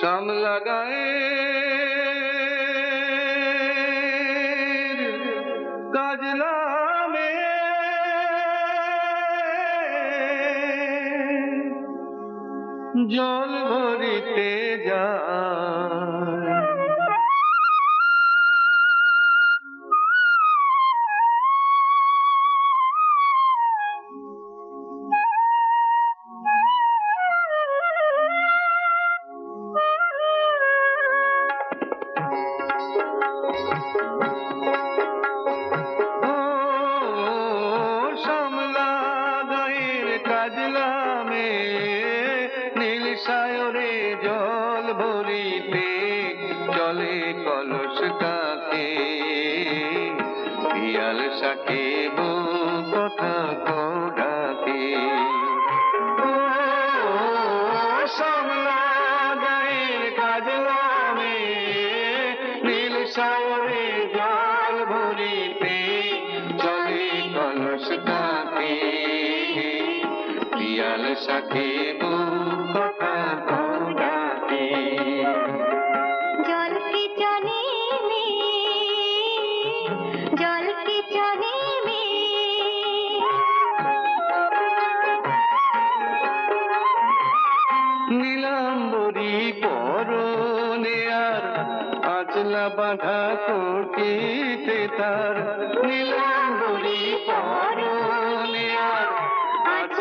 শ্যামলা লাগায় কাজলামে জল ভরিতে যায়। কাজলামে নীল সায়রে জল ভরিতে চলে কলস কাকে পিয়াল সাকে বউ কথা নীলাম্বরী পরনে আর আচলা বাঁধা কোটিতে তার। নীলাম্বরী পরনে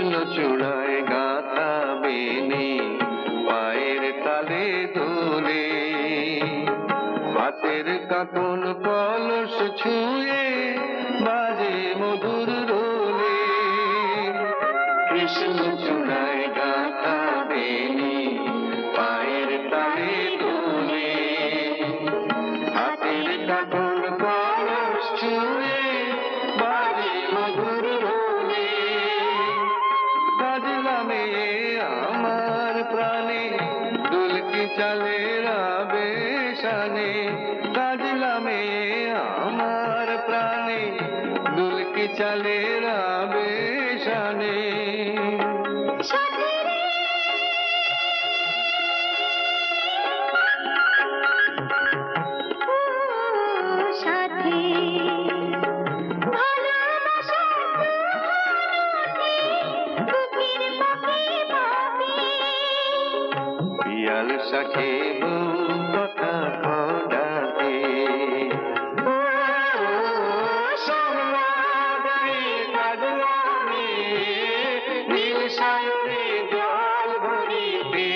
কৃষ্ণ চূড়ায় গাতা বেনে পায়ের তালে দোলে হাতের কাকন কলস ছুঁয়ে দুলকি চালে রাবে শানে সাথী সায়রে জল ভরিতে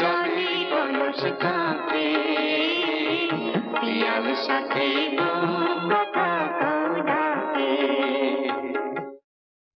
জলে কলস কাঁপে পিয়াল সাথে নৌকা